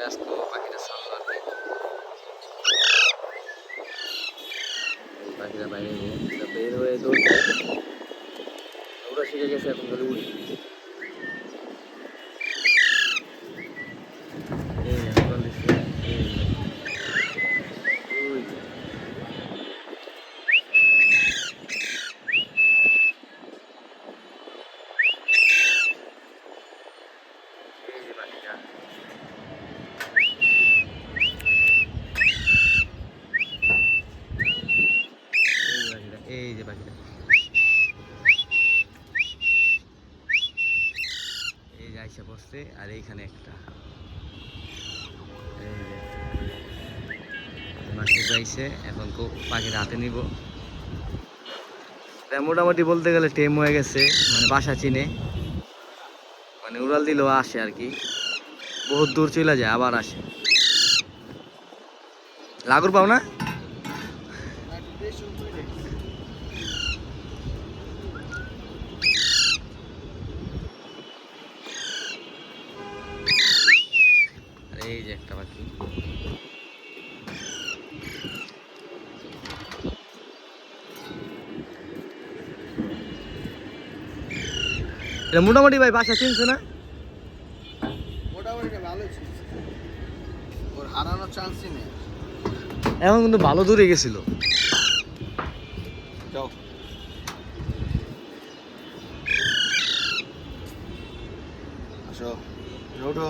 ব্যস্ত পাখিটা ছাড়লো আর কি এই পাখিটা বাইরে নিয়ে তা বের হয়ে দৌড়ছে ওরা শিখে গেছে এখন ধরে উড়ি এই যে, এখন দিচ্ছে, এই যে। ওই যে। এই যে পাখিটা এই যে পাখিটা এই যে আইসা বসছে আর এইখানে একটা। এই যাইছে, এখন পাখির হাতে নিব। মোটামুটি বলতে গেলে টেম হয়ে গেছে মানে বাসা চিনে। মানে উড়াল দিলেও আসে আর কি। বহুত দূর চলে যায়, আবার আসে। লাগুর পাও না? এই যে একটা পাখি এটা মোটামুটি ভাই বাসা চিনছে না? মোটামুটি ভালো ছিল ওর হারানোর চান্সই নেই। এখন কিন্তু ভালো দূরে গেছিল। যাও। আসো। ওঠো